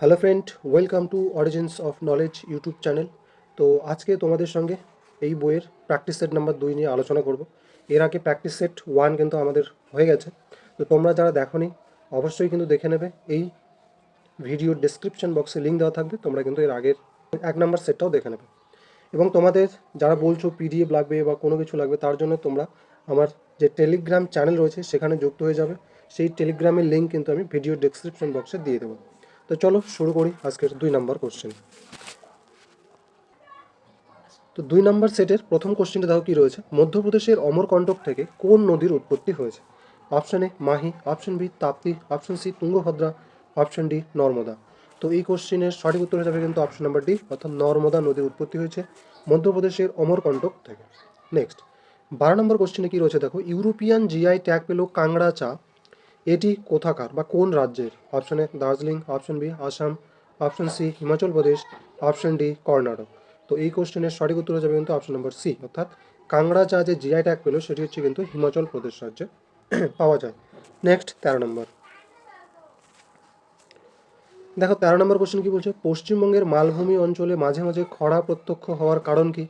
Hello friend welcome to origins of knowledge YouTube channel তো আজকে তোমাদের সঙ্গে এই বইয়ের প্র্যাকটিস সেট নাম্বার দুই নিয়ে আলোচনা করব। এর আগে প্র্যাকটিস সেট ওয়ান কিন্তু আমাদের হয়ে গেছে। তো তোমরা যারা দেখোনি, অবশ্যই কিন্তু দেখে নেবে। এই ভিডিওর ডেসক্রিপশন বক্সে লিঙ্ক দেওয়া থাকবে, তোমরা কিন্তু এর আগের এক নাম্বার সেটটাও দেখে নেবে। এবং তোমাদের যারা বলছো পিডিএফ লাগবে বা কোনো কিছু লাগবে, তার জন্য তোমরা আমার যে টেলিগ্রাম চ্যানেল রয়েছে, সেখানে যুক্ত হয়ে যাবে। সেই টেলিগ্রামের লিঙ্ক কিন্তু আমি ভিডিও ডেসক্রিপশন বক্সে দিয়ে দেবো। তো চলো শুরু করি আজকের দুই নম্বর কোশ্চেন তো দুই নম্বর সেটের প্রথম কোশ্চেনটা দেখো কি রয়েছে? মধ্যপ্রদেশের অমরকণ্টক থেকে কোন নদীর উৎপত্তি হয়েছে? Option A Mahi option B Tapti option C Tungabhadra option D Narmada. তো এই কোশ্চেনের সঠিক উত্তর যাবে কিন্তু অপশন নাম্বার ডি অর্থাৎ নর্মদা নদীর উৎপত্তি হয়েছে মধ্যপ্রদেশের অমরকণ্টক থেকে। নেক্সট বারো নম্বর কোশ্চেনে কি রয়েছে দেখো? ইউরোপিয়ান জিআই ট্যাগ পেল কাংড়া চা এটি কোথাকার বা কোন রাজ্যের? Option A Darjeeling option B Assam option C Himachal Pradesh option D Karnataka. তো এই কোশ্চেনের সঠিক উত্তর হয়ে যাবে কিন্তু অপশন নম্বর সি অর্থাৎ কাংড়া চা যে জিআই ট্যাগ পেল, সেটি হচ্ছে কিন্তু হিমাচল প্রদেশ রাজ্যে পাওয়া যায়। নেক্সট তেরো নম্বর। দেখো, তেরো নম্বর কোশ্চেন কি বলছে? পশ্চিমবঙ্গের মালভূমি অঞ্চলে মাঝে মাঝে খরা প্রত্যক্ষ হওয়ার কারণ কি?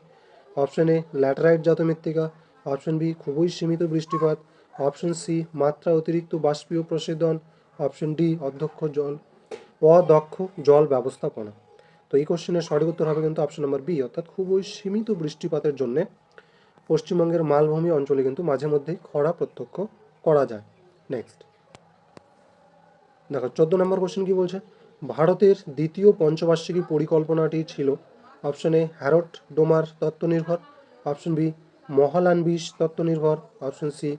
অপশন এ ল্যাটেরাইট জাত মৃত্তিকা অপশন বি খুবই সীমিত বৃষ্টিপাত অপশন সি, মাত্রা অতিরিক্ত বাষ্পীয় প্রসেদন। অপশন ডি, অধ্যক্ষ জল, অদক্ষ জল ব্যবস্থাপনা। তো এই কোশ্চেনের সঠিক উত্তর হবে কিন্তু অপশন নাম্বার বি, অর্থাৎ খুবই সীমিত বৃষ্টিপাতের জন্য পশ্চিমবঙ্গের মালভূমি অঞ্চলে কিন্তু মাঝে মধ্যেই খরা প্রত্যক্ষ করা যায়। নেক্সট দেখো, চোদ্দ নম্বর কোশ্চেন কি বলছে? ভারতের দ্বিতীয় পঞ্চবার্ষিকী পরিকল্পনাটি ছিল অপশন এ, হ্যারট ডোমার তত্ত্ব নির্ভর অপশন বি মহালান বিশ তত্ত্ব নির্ভর অপশন সি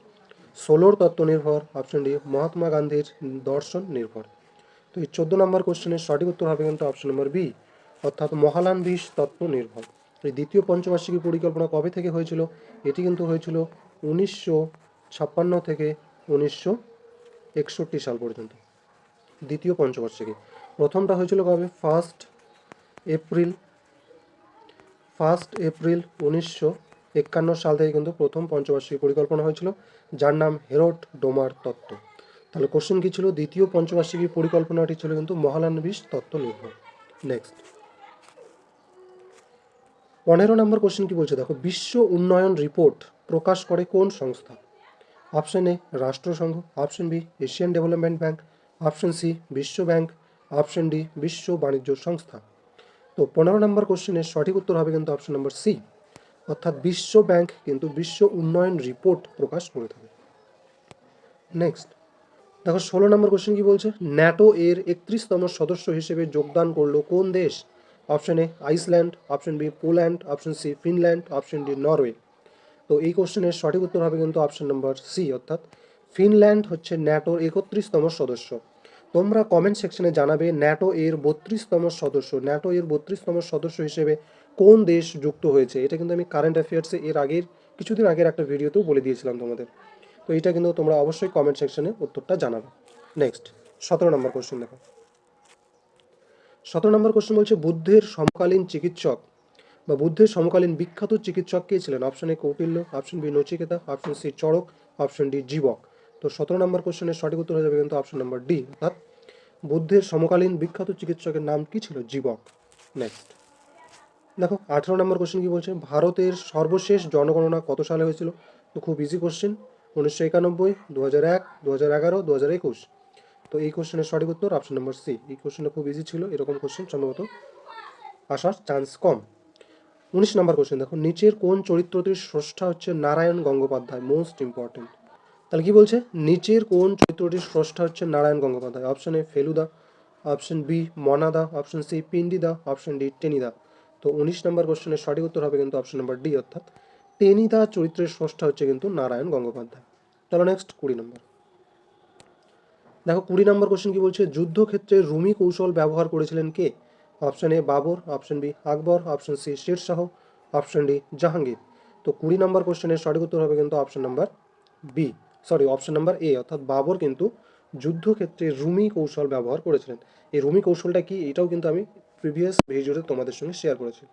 সোলোর তত্ত্ব নির্ভর অপশন ডি, মহাত্মা গান্ধীর দর্শন নির্ভর। তো এই চোদ্দ নম্বর কোশ্চেনের সঠিক উত্তর হবে কিন্তু অপশন নম্বর বি অর্থাৎ মহালান বিশ তত্ত্ব নির্ভর এই দ্বিতীয় পঞ্চবার্ষিকী পরিকল্পনা কবে থেকে হয়েছিল? এটি কিন্তু হয়েছিল উনিশশো ছাপ্পান্ন থেকে উনিশশো একষট্টি সাল পর্যন্ত। দ্বিতীয় পঞ্চবার্ষিকী। প্রথমটা হয়েছিল কবে? ফার্স্ট এপ্রিল ফার্স্ট এপ্রিল উনিশশো একান্ন সাল থেকে কিন্তু প্রথম পঞ্চবার্ষিক পরিকল্পনা হয়েছিল, যার নাম হেরোড ডোমার তত্ত্ব। তাহলে কোশ্চেন কী ছিল? দ্বিতীয় পঞ্চবার্ষিকী পরিকল্পনাটি ছিল কিন্তু মহালানবিশ তত্ত্ব নির্ভর। নেক্সট পনেরো নম্বর কোশ্চেন কি বলছে? দেখো, বিশ্ব উন্নয়ন রিপোর্ট প্রকাশ করে কোন সংস্থা? Option A রাষ্ট্রসংঘ। Option B Asian development bank option C বিশ্ব ব্যাংক। অপশন ডি বিশ্ব বাণিজ্য সংস্থা। তো পনেরো নম্বর কোশ্চেনের সঠিক উত্তর হবে কিন্তু অপশন নম্বর সি অর্থাৎ বিশ্ব ব্যাংক কিন্তু বিশ্ব উন্নয়ন রিপোর্ট প্রকাশ করে থাকে। নেক্সট দেখো ষোলো নম্বর কোশ্চেন কি বলছে? ন্যাটো এর একত্রিশতম সদস্য হিসেবে যোগদান করল কোন দেশ? Option A Iceland option B Poland option C Finland option D Norway তো এই কোশ্চেনের সঠিক উত্তর হবে কিন্তু অপশন নম্বর সি অর্থাৎ ফিনল্যান্ড হচ্ছে ন্যাটোর একত্রিশতম সদস্য। তোমরা কমেন্ট সেকশনে জানাবে ন্যাটো এর বত্রিশতম সদস্য। ন্যাটো এর বত্রিশতম সদস্য হিসেবে কোন দেশ যুক্ত হয়েছে, এটা কিন্তু আমি কারেন্ট অ্যাফেয়ার্সে এর আগের, কিছুদিন আগের একটা ভিডিওতেও বলে দিয়েছিলাম তোমাদের। তো এটা কিন্তু তোমরা অবশ্যই কমেন্ট সেকশনে উত্তরটা জানাবে। নেক্সট সতেরো নম্বর কোশ্চেন দেখো। সতেরো নম্বর কোশ্চেন বলছে, বুদ্ধের সমকালীন চিকিৎসক বা বুদ্ধের সমকালীন বিখ্যাত চিকিৎসক কে ছিলেন? Option A Kautilya option B Nachiketa option C Charak option D Jivak. তো সতেরো নম্বর কোশ্চেনের সঠিক উত্তর হয়ে যাবে কিন্তু অপশন নম্বর ডি অর্থাৎ বুদ্ধের সমকালীন বিখ্যাত চিকিৎসকের নাম কি ছিল? জীবক। নেক্সট দেখো, আঠেরো নম্বর কোশ্চেন কি বলছে? ভারতের সর্বশেষ জনগণনা কত সালে হয়েছিল? তো খুব ইজি কোশ্চেন উনিশশো একানব্বই দু হাজার এক দু হাজার এগারো দু হাজার একুশ। তো এই কোশ্চেনের সঠিক উত্তর অপশন নম্বর সি এই কোশ্চেনটা খুব ইজি ছিল, এরকম কোশ্চেন সম্ভবত আসার চান্স কম। উনিশ নম্বর কোশ্চেন দেখো, নিচের কোন চরিত্রটির স্রষ্টা হচ্ছে নারায়ণ গঙ্গোপাধ্যায়? মোস্ট ইম্পর্টেন্ট তাহলে কি বলছে? নিচের কোন চরিত্রটির স্রষ্টা হচ্ছে Narayan Gangopadhyay? Option A Feluda option B Monada option C Pindida option D Tenida. তো উনিশ নম্বর কোশ্চেনের সঠিক উত্তর হবে কিন্তু অপশন নম্বর ডি অর্থাৎ টেনিদা চরিত্রের স্রষ্টা হচ্ছে কিন্তু নারায়ণ গঙ্গোপাধ্যায়। চলো নেক্সট কুড়ি নম্বর। দেখো কুড়ি নম্বর কোশ্চেন কি বলছে? যুদ্ধক্ষেত্রে রুমি কৌশল ব্যবহার করেছিলেন কে? Option A Babur option B Akbar option C Shershah option D Jahangir. তো কুড়ি নম্বর কোশ্চেনের সঠিক উত্তর হবে কিন্তু option number B sorry option number A অর্থাৎ বাবর কিন্তু যুদ্ধক্ষেত্রে রুমি কৌশল ব্যবহার করেছিলেন। এই রুমি কৌশলটা কি? এটাও কিন্তু আমি প্রিভিয়াস ভিডিওতে তোমাদের সঙ্গে শেয়ার করেছি।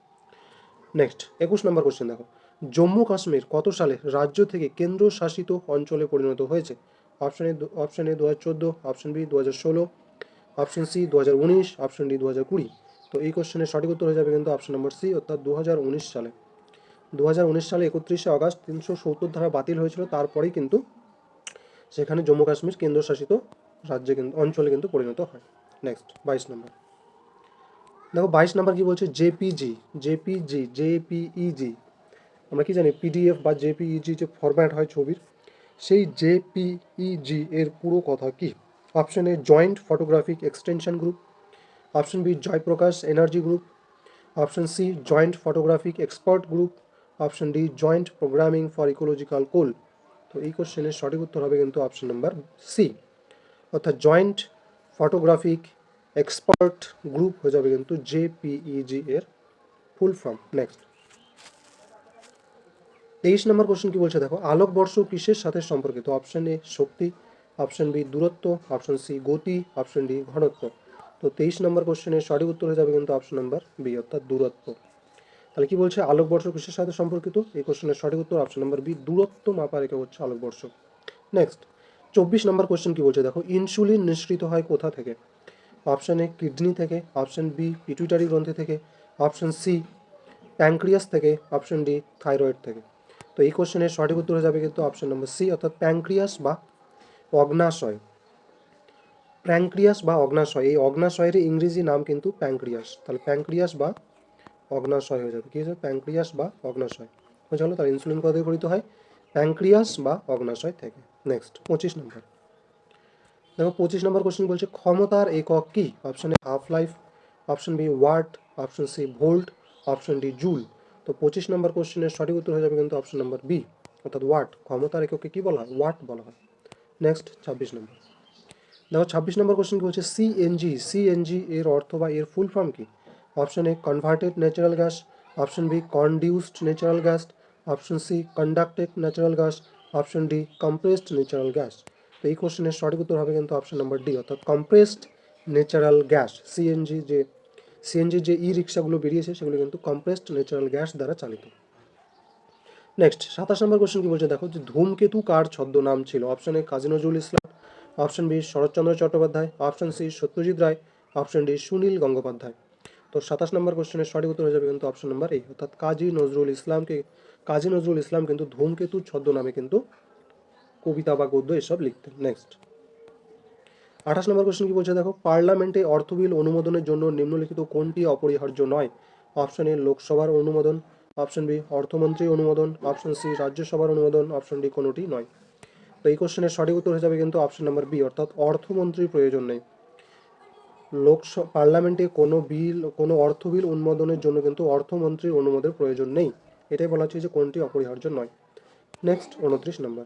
নেক্সট একুশ নম্বর কোশ্চেন দেখো। জম্মু কাশ্মীর কত সালে রাজ্য থেকে কেন্দ্র শাসিত অঞ্চলে পরিণত হয়েছে? অপশন এ অপশন এ দু হাজার চোদ্দ অপশন বি দু হাজার ষোলো অপশন সি দু হাজার উনিশ অপশন ডি দু হাজার কুড়ি। তো এই কোশ্চেনের সঠিক উত্তর হয়ে যাবে কিন্তু অপশন নম্বর সি অর্থাৎ দু হাজার উনিশ সালে। দু হাজার উনিশ সালে একত্রিশে আগস্ট তিনশো সত্তর ধারা বাতিল হয়েছিল, তারপরেই কিন্তু সেখানে জম্মু কাশ্মীর কেন্দ্রশাসিত রাজ্যে কিন্তু, অঞ্চলে কিন্তু পরিণত হয়। নেক্সট বাইশ নম্বর দেখো বাইশ নম্বর কি বলছে? JPG JPG, JPEG. আমরা কি জানি? পিডিএফ বা জেপিইজি যে ফরম্যাট হয় ছবির, সেই জেপিইজি এর পুরো কথা কি? Option A joint photographic extension group option B Jayaprakash energy group option C joint photographic expert group option D joint programming for ecological coal তো এই কোশ্চেনের সঠিক উত্তর হবে কিন্তু অপশন নাম্বার সি অর্থাৎ জয়েন্ট ফটোগ্রাফিক এক্সপার্ট গ্রুপ হয়ে যাবে কিন্তু জেপিইজি এর ফুল ফর্ম নেক্সট তেইশ নম্বর কোশ্চেন কি বলছে? দেখো আলোকবর্ষ কিসের সাথে সম্পর্কিত? অপশন এ শক্তি। অপশন বি দূরত্ব। অপশন সি গতি। অপশন ডি ঘনত্ব। তো তেইশ নম্বর কোশ্চেনের সঠিক উত্তর হয়ে যাবে কিন্তু অপশন নাম্বার বি অর্থাৎ দূরত্ব। তাহলে কি বলছে? আলোকবর্ষ কিসের সাথে সম্পর্কিত? এই কোশ্চেনের সঠিক উত্তর অপশন নাম্বার বি দূরত্ব মাপা রেখে হচ্ছে আলোকবর্ষ নেক্সট চব্বিশ নম্বর কোশ্চেন কি বলছে? দেখো ইনসুলিন নিঃসৃত হয় কোথা থেকে? অপশন এ কিডনি থেকে, অপশন বি পিটুইটারি গ্রন্থি থেকে, অপশন সি প্যাঙ্ক্রিয়াস থেকে, অপশন ডি থাইরয়েড থেকে। তো এই কোশ্চেনের সঠিক উত্তর হয়ে যাবে কিন্তু অপশন নম্বর সি, অর্থাৎ প্যাঙ্ক্রিয়াস বা অগ্নাশয়। প্যাঙ্ক্রিয়াস বা অগ্নাশয়, এই অগ্নাশয়ের ইংরেজি নাম কিন্তু প্যাঙ্ক্রিয়াস তাহলে প্যাঙ্ক্রিয়াস বা অগ্নাশয় হয়ে যাবে। কি হচ্ছে প্যাঙ্ক্রিয়াস বা অগ্নাশয়। গেল তাহলে ইনসুলিন কত গঠিত হয়? প্যাঙ্ক্রিয়াস বা অগ্নাশয় থেকে। নেক্সট পঁচিশ নম্বর। দেখো পঁচিশ নম্বর কোশ্চেন বলছে, ক্ষমতার একক কি? Option A half life option B watt option C volt option D joule তো পঁচিশ নম্বর কোশ্চেনের সঠিক উত্তর হয়ে যাবে কিন্তু অপশন নাম্বার বি অর্থাৎ ওয়াট ক্ষমতার এককে কি বলা হয়? ওয়াট বলা হয়। নেক্সট ছাব্বিশ নম্বর। দেখো ছাব্বিশ নম্বর কোশ্চেন কি হচ্ছে সিএনজি সিএনজি এর অর্থ বা এর ফুল ফর্ম কি? Option A converted natural gas option B conduced natural gas option C conducted natural gas option D compressed natural gas তো এই কোশ্চেনের সঠিক উত্তর হবে কিন্তু অপশন নাম্বার ডি অর্থাৎ কম্প্রেসড ন্যাচারাল গ্যাস সিএনজি যে সিএনজি যে ই রিক্সাগুলো বেরিয়েছে, সেগুলো কিন্তু কম্প্রেসড ন্যাচারাল গ্যাস দ্বারা চালিত। নেক্সট সাতাশ নম্বর কোশ্চেন কি বলছে? দেখো যে ধূমকেতু কার ছদ্মনাম ছিল? Option A Kazi Nazrul Islam option B Saratchandra Chattopadhyay option C Satyajit Ray option D Sunil Gangopadhyay. তো সাতাশ নম্বর কোশ্চেনের সঠিক উত্তর হয়ে যাবে কিন্তু অপশন নাম্বার এই অর্থাৎ কাজী নজরুল ইসলামকে, কাজী নজরুল ইসলাম কিন্তু ধূমকেতু ছদ্মনামে কিন্তু কবিতা বা গদ্য, এসব লিখতেন। নেক্সট আঠাশ নম্বর কোশ্চেন কি বলছে? দেখো, পার্লামেন্টে অর্থ বিল অনুমোদনের জন্য নিম্নলিখিত কোনটি অপরিহার্য নয়? অপশন এ লোকসভার অনুমোদন। অপশন বি অর্থমন্ত্রী অনুমোদন। অপশন সি রাজ্যসভার অনুমোদন। অপশন ডি কোনোটি নয়। তো এই কোশ্চেনের সঠিক উত্তর হয়ে যাবে কিন্তু অপশন নাম্বার বি অর্থাৎ অর্থমন্ত্রীর প্রয়োজন নেই। লোকসভা পার্লামেন্টে কোনো বিল, কোনো অর্থ বিল অনুমোদনের জন্য কিন্তু অর্থমন্ত্রীর অনুমোদনের প্রয়োজন নেই। এটাই বলা হচ্ছে যে কোনটি অপরিহার্য নয়। নেক্সট উনত্রিশ নম্বর।